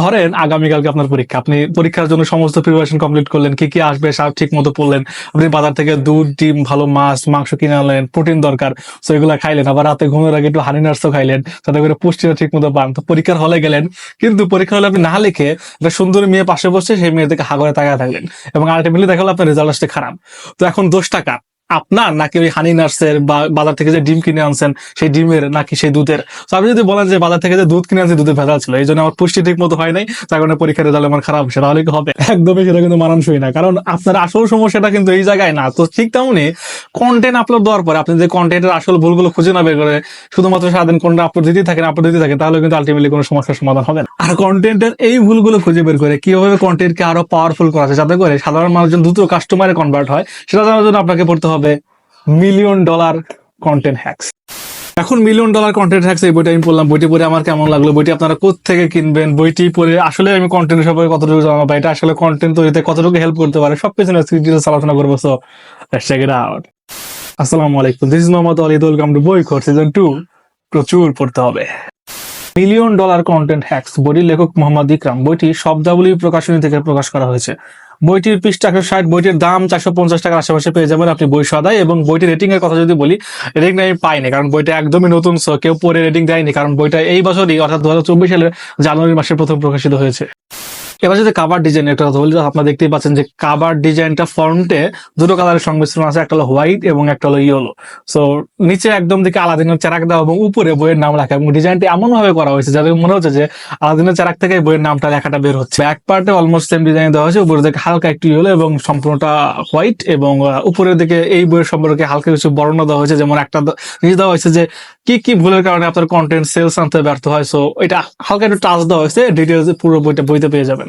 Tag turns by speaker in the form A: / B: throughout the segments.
A: ধরেন আগামীকালকে আপনার পরীক্ষা। আপনি পরীক্ষার জন্য সমস্ত প্রিপারেশন কমপ্লিট করলেন, কি কি আসবে সব ঠিক মতো পড়লেন, আপনি বাজার থেকে দুধ, ডিম, ভালো মাছ, মাংস কিনে আনলেন প্রোটিন দরকার তো এগুলো খাইলেন, আবার রাতে ঘুমের আগে একটু হানি নার্সও খাইলেন যাতে করে পুষ্টিটা ঠিক মতো পান। তো পরীক্ষার হলে গেলেন, কিন্তু পরীক্ষা হলে আপনি না লিখে একটা সুন্দর মেয়ে পাশে বসে সেই মেয়ে থেকে হাগরে তাকায় থাকলেন, এবং আলটিমেটলি দেখা হলো আপনার রেজাল্ট আসতে খারাপ। তো এখন দোষ টাকা আপনার নাকি ওই হানি নার্সের বাজার থেকে যে ডিম কিনে আনছেন, সেই ডিমের নাকি সেই দুধের? তো আপনি যদি বলেন যে বাজার থেকে যে দুধ কিনে আনছি দুধে ভেজাল ছিল, এই জন্য আমার পুষ্টি ঠিক মতো হয় নাই, তার কারণে পরীক্ষার রেজাল্ট আমার খারাপ তাহলে কি হবে? একদমই সেটা কিন্তু মানানসই না, কারণ আপনার আসল সমস্যাটা কিন্তু এই জায়গায় না। তো ঠিক তেমনি কন্টেন্ট আপলোড দেওয়ার পরে আপনি যে কন্টেন্টের আসল ভুলগুলো খুঁজে না বের করে শুধুমাত্র সারাদিন কন্টেন্ট আপলোড দিতেই থাকেন আপলোড দিতে থাকেন, তাহলে কিন্তু আলটিমেটলি কোনো সমস্যার সমাধান হবে না। আর কন্টেন্টের এই ভুলগুলো খুঁজে বের করে কীভাবে কন্টেন্টকে আরও পাওয়ারফুল করা যাতে করে সাধারণ মানুষজন দ্রুত কাস্টমারে কনভার্ট হয়, সেটা জানার জন্য আপনাকে পড়তে হবে। মিলিয়ন ডলার কন্টেন্ট হ্যাক্স এখন মিলিয়ন ডলার কন্টেন্ট হ্যাক্স এই বইটা আমি পড়লাম। বইটি পড়ে আমার কেমন লাগল? বইটি আপনারা থেকে কিনবেন? বইটি পড়ে আসলে আমি কন্টেন্ট সম্পর্কে কতটুকু জানাব এটা আসলে কন্টেন্ট তৈরিতে কতটুকু হেল্প করতে পারে? সব কিছু আলোচনা করব। সো আউট আসসালামু আলাইকুম। This is Mohammad Ali welcome to বই খোর সিজন টু প্রচুর পড়তে হবে। মিলিয়ন ডলার কন্টেন্ট হ্যাক্স বইটির লেখক মোহাম্মদ ইকরাম। বইটি শব্দাবলী প্রকাশনী থেকে প্রকাশ করা হয়েছে। বইটির পৃষ্ঠা একশো ষাট, বইটির দাম চারশো পঞ্চাশ টাকার আশেপাশে পেয়ে যাবেন আপনি বই সদায় এবং বইটির রেটিং এর কথা যদি বলি রেটিং আমি পাইনি কারণ বইটা একদমই নতুন কেউ পরে রেটিং দেয়নি কারণ বইটা এই বছরই, অর্থাৎ দু হাজার চব্বিশ সালের জানুয়ারি মাসের প্রথম প্রকাশিত হয়েছে। এবার যদি কাভার ডিজাইন একটা কথা বলি, আপনারা দেখতেই পাচ্ছেন যে কাভার ডিজাইনটা ফ্রন্টে দুটো কালারের সংমিশ্রণ আছে, একটা হলো হোয়াইট এবং একটা হলো ইয়েলো সো নিচে একদম দিকে আলাদিনের চারাক দেওয়া এবং উপরে বইয়ের নাম রাখা এবং ডিজাইনটি এমন ভাবে করা হয়েছে যাদের মনে হচ্ছে যে আলাদিনের চারাক থেকে বইয়ের নামটা লেখাটা বের হচ্ছে। ব্যাক পার্টে অলমোস্ট সেম ডিজাইন দেওয়া হয়েছে, উপরের দিকে হালকা একটু ইয়েলো এবং সম্পূর্ণটা হোয়াইট এবং উপরের দিকে এই বইয়ের সম্পর্কে হালকা কিছু বর্ণনা দেওয়া হয়েছে, যেমন একটা জিনিস দেওয়া হয়েছে যে কি কি ভুলের কারণে আপনার কন্টেন্ট সেলস আনতে ব্যর্থ হয়। সো এটা হালকা একটু টাচ দেওয়া হয়েছে ডিটেলস পুরো বইটা বইতে পেয়ে যাবেন।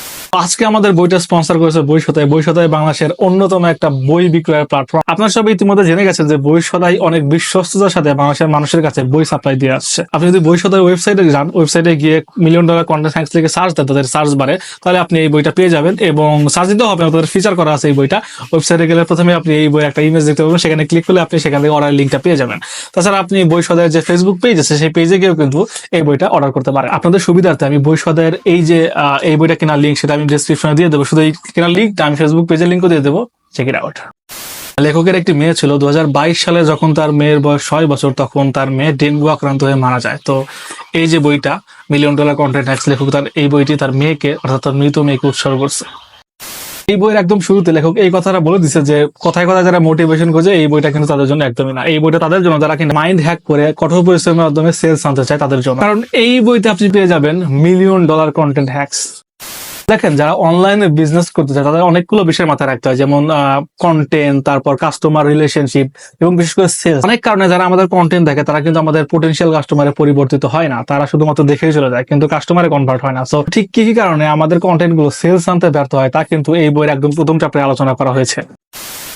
A: আজকে আমাদের বইটা স্পন্সর করেছে বই সদাই। বই বাংলাদেশের অন্যতম একটা বই বিক্রয়ের প্ল্যাটফর্ম আপনার সব ইতিমধ্যে জেনে গেছেন যে বই সদাই অনেক বিশ্বস্ততার সাথে বাংলাদেশের মানুষের কাছে বই সাপ্লাই দিয়ে আসছে। আপনি যদি বই ওয়েবসাইটে যান ওয়েবসাইটে গিয়ে মিলিয়ন ডলার কন্টেন্ট সায়েন্স থেকে সার্চ দেন, তাদের সার্চ বারে, তাহলে আপনি এই বইটা পেয়ে যাবেন এবং সার্চ দিতে হবে, তাদের ফিচার করা আছে এই বইটা। ওয়েবসাইটে গেলে প্রথমে আপনি এই বই একটা ইমেজ দেখতে পাবেন, সেখানে ক্লিক করলে আপনি সেখান থেকে অর্ডার লিঙ্কটা পেয়ে যাবেন। তাছাড়া আপনি বই সদাইয়ের যে ফেসবুক পেজ আছে, সেই পেজে গিয়েও কিন্তু এই বইটা অর্ডার করতে পারেন। আপনাদের সুবিধার্থে আমি বই সদাইয়ের এই যে এই বইটা কেনার লিঙ্ক সেটা আমি ডিসক্রিপশনে দিয়ে দেবো। শুধু এই কেনার লিঙ্কটা আমি ফেসবুক পেজের লিঙ্কও দিয়ে দেবো। চেক ইট আউট লেখকের একটি মেয়ে ছিল। দু সালে যখন তার মেয়ের বয়স ছয় বছর, তখন তার মেয়ে ডেঙ্গু আক্রান্ত হয়ে মারা যায়। তো এই যে বইটা মিলিয়ন ডলার কন্টেন্ট হ্যাক্স লেখক, তার এই বইটি তার মেয়েকে, অর্থাৎ তার মৃত মেয়েকে উৎসর্গ করছে। এই বইয়ের একদম শুরুতে লেখক এই কথাটা বলে দিচ্ছে যে, কথায় কথায় যারা মোটিভেশন করছে এই বইটা কিন্তু তাদের জন্য একদমই না। এই বইটা তাদের জন্য, যারা কিন্তু মাইন্ড হ্যাক করে, কঠোর পরিশ্রমের মাধ্যমে সেলস আনতে চায় তাদের জন্য। কারণ এই বইতে আপনি পেয়ে যাবেন মিলিয়ন ডলার কন্টেন্ট হ্যাক্স দেখেন, যারা অনলাইনে বিজনেস করতে চায় তাদের অনেকগুলো বিষয় মাথায় রাখতে হয়। যেমন কন্টেন্ট তারপর কাস্টমার রিলেশনশিপ এবং বিশেষ করে সেলস অনেক কারণে যারা আমাদের কন্টেন্ট দেখে, তারা কিন্তু আমাদের পোটেনশিয়াল কাস্টমারে পরিবর্তিত হয় না। তারা শুধুমাত্র দেখেই চলে যায়, কিন্তু কাস্টমারে কনভার্ট হয় না। সো ঠিক কি কি কারণে আমাদের কন্টেন্টগুলো সেলস আনতে ব্যর্থ হয়, তা কিন্তু এই বইয়ের একদম প্রথম চাপে আলোচনা করা হয়েছে।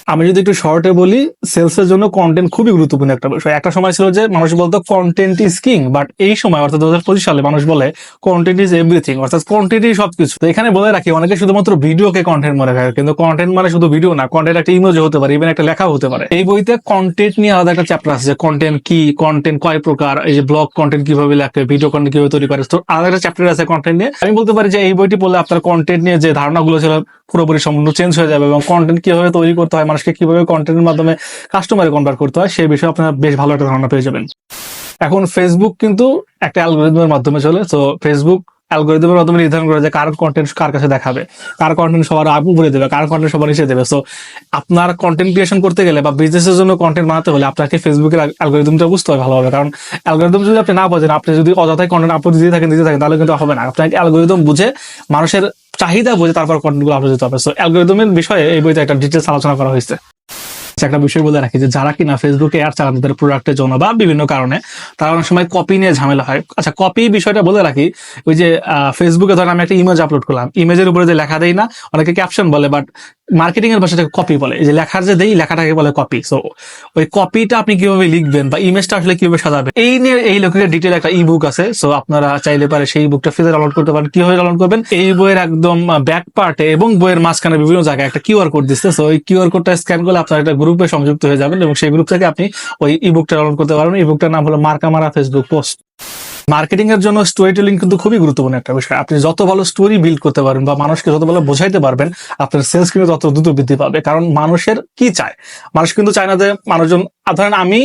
A: আমি যদি একটু শর্টে বলি সেলস এর জন্য কন্টেন্ট খুবই গুরুত্বপূর্ণ একটা বিষয়। একটা সময় ছিল যে মানুষ বলতো কন্টেন্ট ইজ কিং বাট এই সময়, অর্থাৎ দু হাজার পঁচিশ সালে মানুষ বলে কন্টেন্ট ইজ এভরিথিং অর্থাৎ কন্টেন্ট কন্টেন্টই সবকিছু। তো এখানে বলে রাখি, অনেকে শুধুমাত্র ভিডিওকে কন্টেন্ট মনে করে, কিন্তু কন্টেন্ট মানে শুধু ভিডিও না কন্টেন্ট একটা ইমেজ হতে পারে ইভেন একটা লেখা হতে পারে। এই বইতে কন্টেন্ট নিয়ে আলাদা একটা চ্যাপ্টার আছে, যে কন্টেন্ট কি কন্টেন্ট কয় প্রকার, এই যে ব্লগ কন্টেন্ট কীভাবে লেখে ভিডিও কন্টেন্ট কীভাবে তৈরি করে, তো আলাদা একটা চ্যাপ্টার আছে কন্টেন্ট নিয়ে। আমি বলতে পারি যে এই বইটি পড়লে আপনার কন্টেন্ট নিয়ে যে ধারণাগুলো ছিল পুরোপুরি সম্পূর্ণ চেঞ্জ হয়ে যাবে এবং কন্টেন্ট কীভাবে তৈরি করতে হয়, মানুষকে কীভাবে কন্টেন্টের মাধ্যমে কাস্টমারে কনভার্ট করতে হয়, সেই বিষয়ে আপনারা বেশ ভালো একটা ধারণা পেয়ে যাবেন। এখন ফেসবুক কিন্তু একটা অ্যালগোরিদমের মাধ্যমে চলে, তো ফেসবুক অ্যালগোরিদমের মাধ্যমে নির্ধারণ করে যে কার কন্টেন্ট কার কাছে দেখাবে, কার কন্টেন্ট সবার আগে উপরে দেবে, কার কন্টেন্ট সবার নিচে দেবে। সো আপনার কন্টেন্ট ক্রিয়েশন করতে গেলে বা বিজনেসের জন্য কন্টেন্ট বানাতে হলে আপনাকে ফেসবুকের অ্যালগোরিদমটা বুঝতে হবে ভালোভাবে। কারণ অ্যালগোরিদম যদি আপনি না বোঝেন, আপনি যদি অযথায় কন্টেন্ট আপলোড দিতে থাকেন দিতে থাকেন, তাহলে কিন্তু হবে না। আপনাকে অ্যালগোরিদম বুঝে মানুষের চাহিদা বুঝে তারপর কন্টেন্টগুলো আপলোড দিতে হবে। সো অ্যালগোরিদমের বিষয়ে এই বইতে একটা ডিটেলস আলোচনা করা হয়েছে। একটা বিষয় বলে রাখি যে, যারা কিনা ফেসবুকে অ্যাড চালান তাদের প্রোডাক্টের জন্য বা বিভিন্ন কারণে, তারা অনেক সময় কপি নিয়ে ঝামেলা হয়। আচ্ছা কপি বিষয়টা বলে রাখি, ওই যে ফেসবুকে ধরেন আমি একটা ইমেজ আপলোড করলাম। ইমেজের উপরে যে লেখা দেয় না, অনেকে ক্যাপশন বলে বাট মার্কেটিং এর ভাষাটাকে কপি বলে। যে লেখার যে দেই, লেখাটাকে বলে কপি সো ওই কপিটা আপনি কীভাবে লিখবেন বা ইমেজটা আসলে কীভাবে সাজাবেন? এই নিয়ে এই লেখকের ডিটেল একটা ই বুক আছে। সো আপনারা চাইলে পারে সেই বুকটা ফ্রিতে ডাউনলোড করতে পারেন। কীভাবে ডাউনলোড করবেন? এই বইয়ের একদম ব্যাক পার্টে এবং বইয়ের মাঝখানে বিভিন্ন জায়গায় একটা কিউআর কোড দিচ্ছে। সো ওই কিউআর কোডটা স্ক্যান করলে আপনার একটা গ্রুপে সংযুক্ত হয়ে যাবেন এবং সেই গ্রুপ থেকে আপনি ওই ই ডাউনলোড করতে পারবেন। বুকটার নাম হলো মার্কামারা ফেসবুক পোস্ট মার্কেটিং এর জন্য স্টোরি টেলিং কিন্তু খুবই গুরুত্বপূর্ণ একটা বিষয়। আপনি যত ভালো স্টোরি বিল্ড করতে পারবেন বা মানুষকে যত ভালো বোঝাইতে পারবেন, আপনার সেলস কিন্তু তত দ্রুত বৃদ্ধি পাবে। কারণ মানুষের কি চায়? মানুষ কিন্তু চায় না যে মানুষজন ধরেন আমি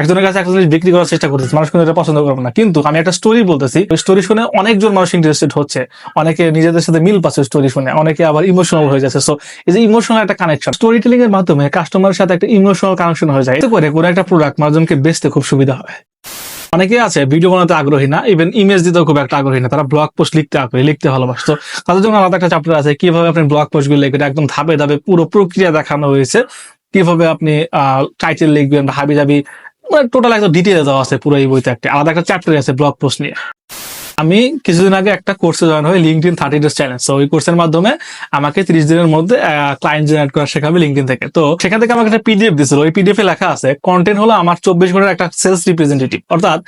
A: একজনের কাছে একটা জিনিস বিক্রি করার চেষ্টা করতেছি, মানুষ কিন্তু এটা পছন্দ করবে না। কিন্তু আমি একটা স্টোরি বলতেছি স্টোরি শুনে অনেকজন মানুষ ইন্টারেস্টেড হচ্ছে। অনেকে নিজেদের সাথে মিল পাচ্ছে স্টোরি শুনে, অনেকে আবার ইমোশনাল হয়ে যাচ্ছে। সো এই যে ইমোশনাল একটা কানেকশন স্টোরি টেলিং এর মাধ্যমে কাস্টমারের সাথে একটা ইমোশনাল কানেকশন হয়ে যায়। এতে করে কোনো একটা প্রোডাক্ট মানুষজনকে বেচতে খুব সুবিধা হয়। অনেকে আছে ভিডিও বানাতে আগ্রহী না ইভেন ইমেজ দিতেও খুব একটা আগ্রহী না, তারা ব্লগ পোস্ট লিখতে আগ্রহী, লিখতে ভালোবাসতো তাদের জন্য আলাদা একটা চ্যাপ্টার আছে, কীভাবে আপনি ব্লগ পোস্টগুলো লিখবেন, একদম ধাপে ধাপে পুরো প্রক্রিয়া দেখানো হয়েছে, কীভাবে আপনি টাইটেল লিখবেন হাবি জাবি মানে টোটাল একটা ডিটেলে দেওয়া আছে পুরো এই বইতে একটা, আলাদা একটা চ্যাপ্টার আছে ব্লগ পোস্ট নিয়ে। আমি কিছুদিন আগে একটা কোর্সে জয়েন হই লিঙ্কডিন থার্টি ডেজ চ্যালেঞ্জ ওই কোর্সের মাধ্যমে আমাকে ত্রিশ দিনের মধ্যে ক্লায়েন্ট জেনারেট করা শেখাবে লিঙ্কডিন থেকে। তো, সেখান থেকে আমাকে একটা পিডিএফ দিছিল। ওই পিডিএফ এ লেখা আছে কন্টেন্ট হলো আমার চব্বিশ ঘণ্টার একটা সেলস রিপ্রেজেন্টেটিভ অর্থাৎ,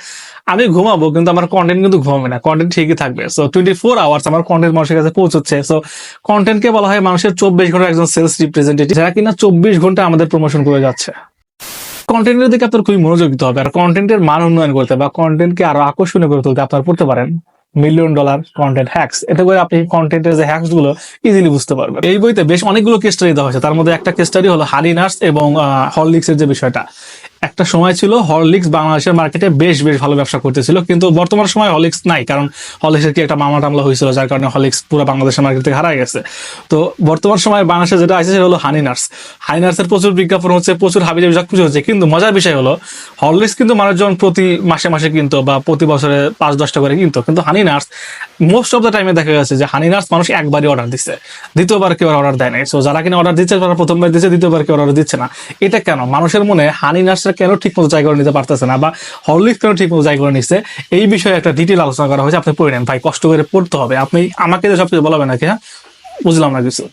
A: আমি ঘুমাবো, কিন্তু আমার কন্টেন্ট কিন্তু ঘুমাবে না। কন্টেন্ট ঠিকই থাকবে। সো টোয়েন্টি ফোর আওয়ার্স আমার কন্টেন্ট মানুষের কাছে পৌঁছচ্ছে। সো কন্টেন্টকে বলা হয় মানুষের চব্বিশ ঘণ্টার একজন সেলস রিপ্রেজেন্টেটিভ যারা কিনা চব্বিশ ঘণ্টা আমাদের প্রমোশন করে যাচ্ছে। কন্টেন্টের দিকে আপনার খুবই মনোযোগ দিতে হবে, আর কন্টেন্টের মান উন্নয়ন করতে বা কন্টেন্টকে আরও আকর্ষণীয় করে তুলতে আপনার পড়তে পারেন। মিলিয়ন ডলার কন্টেন্ট হ্যাক্স এতে করে আপনি কন্টেন্টের যে হ্যাক্সগুলো ইজিলি বুঝতে পারবেন। এই বইতে বেশ অনেকগুলো কেস স্টাডি দেওয়া হয়েছে। তার মধ্যে একটা কেস স্টাডি হলো হারি নার্স এবং হরলিক্স এর যে বিষয়টা। একটা সময় ছিল হরলিক্স বাংলাদেশের মার্কেটে বেশ বেশ ভালো ব্যবসা করতেছিল, কিন্তু বর্তমান সময় হরলিক্স নাই, কারণ হরলিক্সের কি একটা মামলা টামলা হয়েছিল, যার কারণে হরলিক্স পুরো বাংলাদেশের মার্কেট থেকে হারাই গেছে। তো বর্তমান সময় বাংলাদেশে যেটা আছে সেটা হলো হানি নার্স হানি নার্সের প্রচুর বিজ্ঞাপন হচ্ছে, প্রচুর হাবি জাবি সবকিছু হচ্ছে, কিন্তু মজার বিষয় হলো, হরলিক্স কিন্তু মানুষজন প্রতি মাসে মাসে কিনতো বা প্রতি বছরে পাঁচ, দশটা করে কিনতো, কিন্তু honey nurse most of the টাইমে দেখা গেছে যে হানি নার্স মানুষ একবারই অর্ডার দিচ্ছে দ্বিতীয়বার কেউ অর্ডার দেয় নাই। সো যারা কিনা অর্ডার দিচ্ছে, তারা প্রথমবার দিচ্ছে দ্বিতীয়বার কেউ অর্ডার দিচ্ছে না। এটা কেন? মানুষের মনে হানি নার্সটা কেন ঠিক মতো জায়গা করে নিতে পারতেছে না বা হরলিক্স কেন ঠিক মতো জায়গা করে নিচ্ছে এই বিষয়ে একটা ডিটেল আলোচনা করা হয়েছে, আপনি পড়ে নেন ভাই, কষ্ট করে পড়তে হবে। আপনি আমাকে যে সবকিছু বলাবেন নাকি হ্যাঁ? বুঝলাম না কিছু।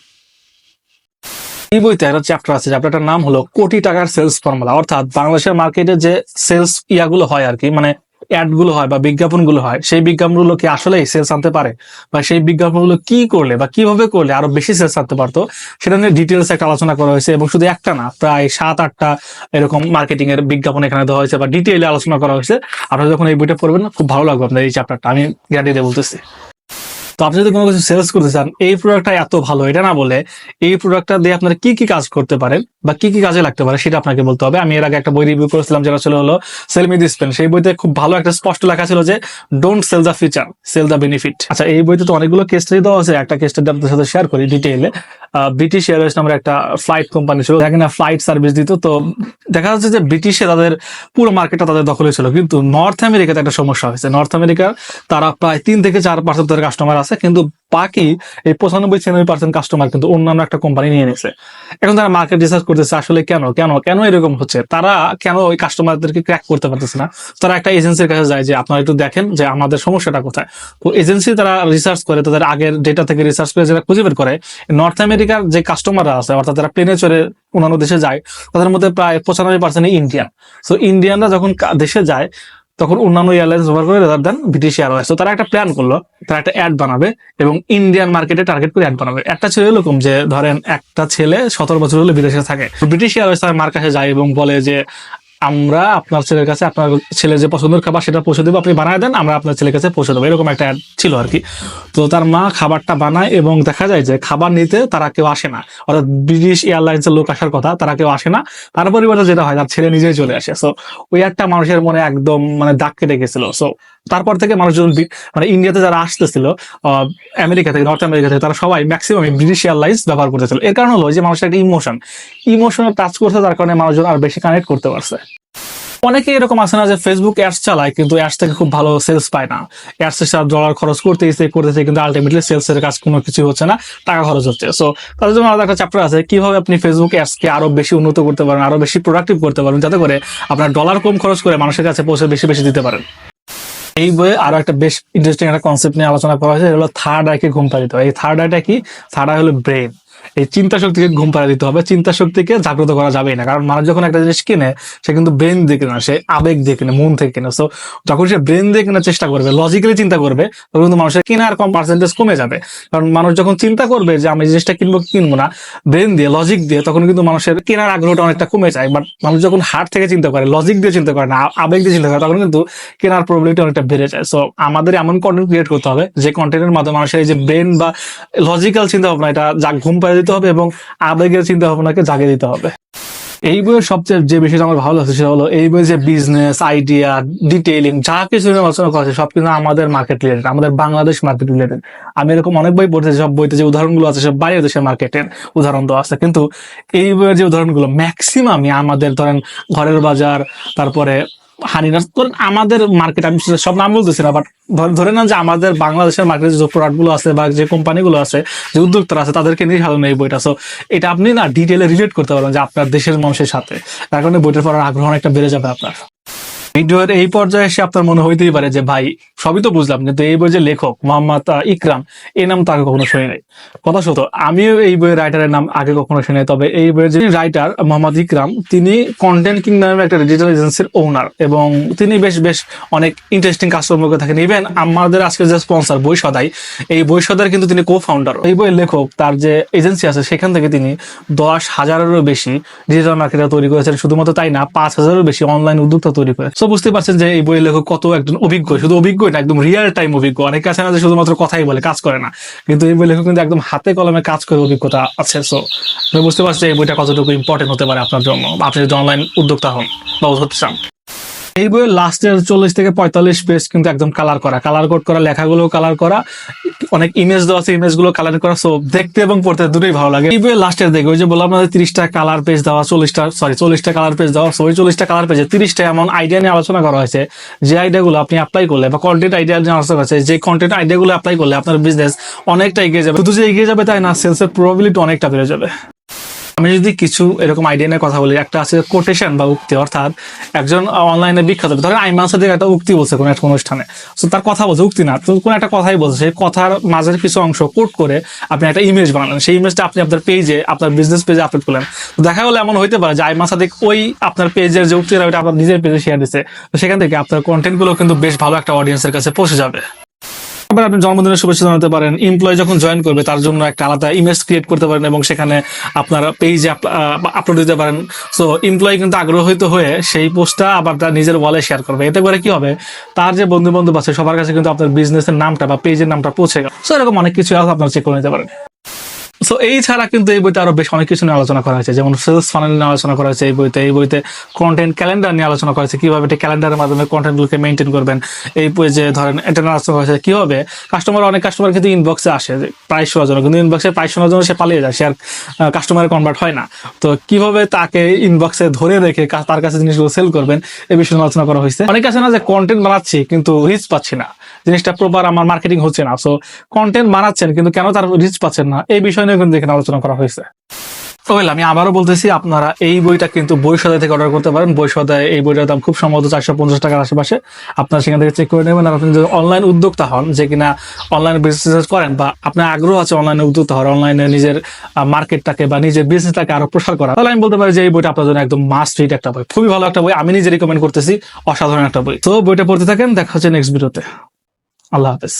A: এই বইতে একটা চ্যাপ্টার আছে চ্যাপ্টারটার নাম হলো কোটি টাকার সেলস ফর্মুলা অর্থাৎ বাংলাদেশের মার্কেটে যে সেলস ইয়াগুলো হয় আর কি মানে অ্যাডগুলো হয় বা বিজ্ঞাপনগুলো হয়, সেই বিজ্ঞাপনগুলো কি আসলে সেলস আনতে পারে? বা সেই বিজ্ঞাপনগুলো কি করলে বা কীভাবে করলে আরও বেশি সেলস আনতে পারতো? সেটা নিয়ে ডিটেলস একটা আলোচনা করা হয়েছে এবং শুধু একটা না, প্রায় সাত, আটটা এরকম মার্কেটিং এর বিজ্ঞাপন এখানে দেওয়া হয়েছে বা ডিটেইলে আলোচনা করা হয়েছে। আপনারা যখন এই বইটা পড়বেন খুব ভালো লাগবে আপনার এই চ্যাপ্টারটা আমি গ্যারান্টি দিয়ে বলতেছি। তো আপনি যদি কোনো কিছু সেলস করতে চান, এই প্রোডাক্টটা এত ভালো, এটা না বলে এই প্রোডাক্টটা দিয়ে আপনারা কি কি কাজ করতে পারেন বা কি কি কাজে লাগতে পারে সেটা আপনাকে বলতে হবে। আমি এর আগে একটা বই রিভিউ করেছিলাম যেটা ছিল হলো সেল মি সেই বইতে খুব ভালো একটা স্পষ্ট লেখা ছিল যে don't sell the feature sell the benefit আচ্ছা এই বইতে তো অনেকগুলো কেস স্টাডি দেওয়া আছে। একটা কেস স্টাডি আপনাদের সাথে শেয়ার করি ডিটেইলে ব্রিটিশ এয়ারওয়েজ নামের একটা ফ্লাইট কোম্পানি ছিল। যারা কিনা ফ্লাইট সার্ভিস দিত, তো দেখা যাচ্ছে যে ব্রিটিশে তাদের পুরো মার্কেটটা তাদের দখলে ছিল। কিন্তু নর্থ আমেরিকাতে একটা সমস্যা হয়েছে। নর্থ আমেরিকার তারা প্রায় তিন থেকে চার পার্সেন্ট তাদের কাস্টমার আছে, কিন্তু বাকি এই পঁচানব্বই, ছিয়ানব্বই পার্সেন্ট কাস্টমার কিন্তু অন্যান্য একটা কোম্পানি নিয়ে নিয়েছে এখন তারা মার্কেট রিসার্চ করতেছে, আসলে কেন কেন কেন এরকম হচ্ছে? তারা কেন ওই কাস্টমারদেরকে ক্র্যাক করতে পারতেছে না? তারা একটা এজেন্সির কাছে যায় যে, আপনারা একটু দেখেন যে আমাদের সমস্যাটা কোথায়? তো এজেন্সি তারা রিসার্চ করে, তাদের আগের ডেটা থেকে রিসার্চ করে যেটা খুঁজে বের করে নর্থ আমেরিকার যে কাস্টমাররা আছে, অর্থাৎ যারা প্লেনে চড়ে অন্যান্য দেশে যায়, তাদের মধ্যে প্রায় পঁচানব্বই পার্সেন্ট ইন্ডিয়ান সো ইন্ডিয়ানরা যখন দেশে যায় তখন অন্যান্য এয়ারলাইন্স ব্যবহার করে রেদার দেন ব্রিটিশ এয়ারলাইন্স তো তারা একটা প্ল্যান করল, তারা একটা অ্যাড বানাবে এবং ইন্ডিয়ান মার্কেটে টার্গেট করে অ্যাড বানাবে। একটা ছেলে এরকম যে, ধরেন একটা ছেলে সতেরো বছর হলে বিদেশে থাকে। ব্রিটিশ এয়ারলাইন্স তার মার কাছে যায় এবং বলে যে আমরা আপনার ছেলের কাছে, আপনার ছেলে যে পছন্দের খাবার সেটা পৌঁছে দেবো, আপনি বানায় দেন, আমরা আপনার ছেলের কাছে পৌঁছে দেবো। এরকম একটা ছিল আর কি। তো তার মা খাবারটা বানায় এবং দেখা যায় যে খাবার নিতে তারা কেউ আসে না। অর্থাৎ ব্রিটিশ এয়ারলাইন্সের লোক আসার কথা, তারা কেউ আসে না। তার পরিবারে যেটা হয়, তার ছেলে নিজেই চলে আসে। সো ওই একটা মানুষের মনে একদম মানে দাগ কেটে গেছিল। সো তারপর থেকে মানুষজন মানে ইন্ডিয়াতে যারা আসতেছিল আমেরিকা থেকে নর্থ আমেরিকা থেকে, তারা সবাই ম্যাক্সিমাম ব্রিটিশ এয়ারলাইন্স ব্যবহার করতেছিল। এর কারণ হলো যে মানুষের একটা ইমোশন ইমোশনাল টাচ করছে তার কারণে মানুষজন আর বেশি কানেক্ট করতে পারছে। অনেকে এরকম আছে না যে ফেসবুক অ্যাডস চালায়, কিন্তু অ্যাডস থেকে খুব ভালো সেলস পায় না। অ্যাডস এর সাথে ডলার খরচ করতেইছে করতেছে, কিন্তু আলটিমেটলি সেলস এর কাজ কোনো কিছু হচ্ছে না, টাকা খরচ হচ্ছে। সো তাদের জন্য আলাদা একটা চ্যাপ্টার আছে, কীভাবে আপনি ফেসবুক অ্যাডস কে আরও বেশি উন্নত করতে পারেন, আরও বেশি প্রোডাক্টিভ করতে পারেন, যাতে করে আপনার ডলার কম খরচ করে মানুষের কাছে পৌঁছে বেশি বেশি দিতে পারেন। এই বইয়ে আরও একটা বেশ ইন্টারেস্টিং একটা কনসেপ্ট নিয়ে আলোচনা করা হয়েছে হলো থার্ড আইকে ঘুম পাড়িতে এই থার্ড আইটা কি? থার্ড আই হলো ব্রেন এই চিন্তা শক্তিকে ঘুম পাড়া দিতে হবে। চিন্তা শক্তিকে জাগ্রত করা যাবেই না। কারণ মানুষ যখন একটা জিনিস কিনে সে কিন্তু ব্রেন কিনে না, সে আবেগ দিয়ে কিনে মন থেকে কিনে। সো যখন সে ব্রেন দিয়ে কেনার চেষ্টা করবে লজিক্যালি চিন্তা করবে তখন কিন্তু মানুষের কেনার কম পার্সেন্টেজ কমে যাবে। কারণ মানুষ যখন চিন্তা করবে যে আমি জিনিসটা কিনবো কিনবো না ব্রেন দিয়ে লজিক দিয়ে তখন কিন্তু মানুষের কেনার আগ্রহটা অনেকটা কমে যায়। বাট মানুষ যখন হার্ট থেকে চিন্তা করে লজিক দিয়ে চিন্তা করে না আবেগ দিয়ে চিন্তা করে তখন কিন্তু কেনার প্রবলিটি অনেকটা বেড়ে যায়। সো আমাদের এমন কন্টেন্ট ক্রিয়েট করতে হবে যে কন্টেন্টের মাধ্যমে মানুষের এই যে ব্রেন বা লজিক্যাল চিন্তা ভাবনা এটা যা- ঘুম পাড়িয়ে দিতে হবে এবং আবেগের চিন্তা ভাবনাকে জাগিয়ে দিতে হবে। এই বইয়ের সবচেয়ে যে বিষয়টা আমার ভালো লাগছে সেটা হলো এই বইয়ের যে বিজনেস আইডিয়া ডিটেইলিং যা কিছু আলোচনা করা সব কিন্তু আমাদের মার্কেট রিলেটেড আমাদের বাংলাদেশ মার্কেট রিলেটেড আমি এরকম অনেক বই পড়তেছি সব বইতে যে উদাহরণগুলো আছে, সব বাইরের দেশের মার্কেটের উদাহরণ দেওয়া আছে। কিন্তু এই বইয়ের যে উদাহরণগুলো ম্যাক্সিমামই আমাদের ধরেন ঘরের বাজার, তারপরে হানিনাস করেন আমাদের মার্কেট আমি সব নাম বলতেছি না বাট ধরে না যে আমাদের বাংলাদেশের মার্কেটে যে প্রোডাক্টগুলো আছে বা যে কোম্পানিগুলো আছে, যে উদ্যোক্তারা আছে, তাদেরকে নিয়ে সাধারণ এই বইটা। সো এটা আপনি না ডিটেলে রিলেট করতে পারবেন যে আপনার দেশের মানুষের সাথে। তার কারণে বইটার পড়ার আগ্রহ অনেকটা বেড়ে যাবে আপনার। ভিডিওর এই পর্যায়ে এসে আপনার মনে হইতেই পারে যে, ভাই সবই তো বুঝলাম, কিন্তু এই বইয়ের যে লেখক মোহাম্মদ ইকরাম, এই নাম তো আগে কখনো শুনি নাই। কথা সত্য, আমিও এই বইয়ের রাইটারের নাম আগে কখনো শুনি নাই, তবে এই বইয়ের যে রাইটার মোহাম্মদ ইকরাম, তিনি কন্টেন্ট কিং নামে একটা ডিজিটাল এজেন্সির ওনার এবং তিনি বেশ বেশ অনেক ইন্টারেস্টিং কাজকর্ম করে থাকেন। ইভেন আমাদের আজকের যে স্পন্সর বই সদাই এই বই সদার কিন্তু তিনি কো ফাউন্ডার এই বইয়ের লেখক, তার যে এজেন্সি আছে, সেখান থেকে তিনি দশ হাজারেরও বেশি ডিজিটাল মার্কেটার তৈরি করেছেন। শুধুমাত্র তাই না, পাঁচ হাজারেরও বেশি অনলাইন উদ্যোক্তা তৈরি করে সো বুঝতে পারছেন যে এই বইয়ের লেখক কত একজন অভিজ্ঞ। শুধু অভিজ্ঞ না একদম রিয়েল টাইম অভিজ্ঞ। অনেক আছে না যে শুধুমাত্র কথাই বলে, কাজ করে না। কিন্তু এই বই লেখক কিন্তু একদম হাতে কলমে কাজ করে অভিজ্ঞতা আছে। সো আমি বুঝতে পারছি এই বইটা কতটুকু ইম্পর্টেন্ট হতে পারে আপনার জন্য। আপনি যদি অনলাইন উদ্যোক্তা হন বা হতে চান। এই বইয়ের লাস্টের চল্লিশ থেকে পঁয়তাল্লিশ পেজ কিন্তু একদম কালার করা। কালার কোড করা লেখাগুলো কালার করা, অনেক ইমেজ দেওয়া আছে ইমেজগুলো কালার করা সো দেখতে এবং পড়তে দুটোই ভালো লাগে। এই বইয়ের লাস্টের দেখে, ওই যে বললাম আপনাদের তিরিশটা কালার পেজ দেওয়া, চল্লিশটা সরি চল্লিশটা কালার পেজ দেওয়া ওই চল্লিশটা কালার পেজে তিরিশটা এমন আইডিয়া নিয়ে আলোচনা করা হয়েছে, যে আইডিয়াগুলো আপনি অ্যাপ্লাই করলে বা কন্টেন্ট আইডিয়া নিয়ে আলোচনা করেছে যে কন্টেন্ট আইডিয়াগুলো অ্যাপ্লাই করলে আপনার বিজনেস অনেকটা এগিয়ে যাবে। শুধু যে এগিয়ে যাবে তাই না সেলসের প্রবাবিলিটি অনেকটা বেড়ে যাবে। আমি যদি কিছু এরকম আইডিয়া নিয়ে কথা বলি, একটা আছে কোটেশন বা উক্তি, অর্থাৎ একজন অনলাইনে বিখ্যাত, ধরেন আইমান সাদিক একটা উক্তি বলছে কোনো একটা অনুষ্ঠানে। তো তার কথা বলছে, উক্তি না, তো কোনো একটা কথাই বলছে, সেই কথার মাঝের কিছু অংশ কোট করে আপনি একটা ইমেজ বানালেন, সেই ইমেজটা আপনি আপনার পেজে আপনার বিজনেস পেজে আপলোড করলেন। তো দেখা গেলো এমন হইতে পারে যে আইমান সাদিক ওই আপনার পেজের যে উক্তিটা, ওইটা আপনার নিজের পেজে শেয়ার দিচ্ছে তো সেখান থেকে আপনার কন্টেন্টগুলো কিন্তু বেশ ভালো একটা অডিয়েন্সের কাছে পৌঁছে যাবে। আপনি জন্মদিনের শুভেচ্ছা জানাতে পারেন। এমপ্লয় যখন জয়েন করবে, তার জন্য একটা আলাদা ইমেজ ক্রিয়েট করতে পারেন এবং সেখানে আপনার পেজে আপলোড দিতে পারেন। সো এমপ্লয় কিন্তু আগ্রহিত হয়ে সেই পোস্টটা আবার তার নিজের ওয়ালে শেয়ার করবে। এতে করে কি হবে? তার যে বন্ধু বান্ধব আছে, সবার কাছে কিন্তু আপনার বিজনেসের নামটা বা পেজের নামটা পৌঁছে গেল। সো এরকম অনেক কিছু আপনারা চেক করে নিতে পারেন। সো এই ছাড়া কিন্তু এই বইতে আরও বেশ অনেক কিছু নিয়ে আলোচনা করা হয়েছে। যেমন সেলস ফানেল নিয়ে আলোচনা করা হয়েছে এই বইতে। এই বইতে কন্টেন্ট ক্যালেন্ডার নিয়ে আলোচনা করা হয়েছে। কীভাবে এটা ক্যালেন্ডারের মাধ্যমে কন্টেন্ট গুলোকে মেনটেন করবেন? এই বই যে ধরেন এটা হয়েছে কীভাবে কাস্টমার অনেক কাস্টমার কিন্তু ইনবক্সে আসে যে প্রাইস শোনার জন্য। কিন্তু ইনবক্সে প্রাইস শোনার জন্য সে পালিয়ে যায়, সে আর কাস্টমারে কনভার্ট হয় না। তো কীভাবে তাকে ইনবক্সে ধরে রেখে তার কাছে জিনিসগুলো সেল করবেন? এই বিষয়ে আলোচনা করা হয়েছে। অনেক আছে না যে কন্টেন্ট বানাচ্ছি, কিন্তু রিচ পাচ্ছি না। জিনিসটা প্রপার আমার মার্কেটিং হচ্ছে না। সো কন্টেন্ট বানাচ্ছেন, কিন্তু কেন তার রিচ পাচ্ছেন না? এই বিষয় নিয়ে কিন্তু এখানে আলোচনা করা হয়েছে। ওয়েল আমি আবারও বলতেছি, আপনারা এই বইটা কিন্তু বই থেকে অর্ডার করতে পারেন। বই এই বইটার দাম খুব সম্ভবত চারশো পঞ্চাশ টাকার আশেপাশে। আপনারা সেখান থেকে চেক করে নেবেন। আর আপনি যদি অনলাইন উদ্যোক্তা হন, যে কিনা অনলাইন বিজনেস করেন বা আপনার আগ্রহ আছে অনলাইনে উদ্যোক্তা হওয়ার অনলাইনে নিজের মার্কেটটাকে বা নিজের বিজনেসটাকে আরও প্রসার করা তাহলে আমি বলতে পারি যে এই বইটা আপনার জন্য একদম মাস্ট রিড একটা বই। খুবই ভালো একটা বই। আমি নিজে রিকমেন্ড করতেছি, অসাধারণ একটা বই। তো বইটা পড়তে থাকেন, দেখা হচ্ছে নেক্সট ভিডিওতে আল্লাহ হাফেজ।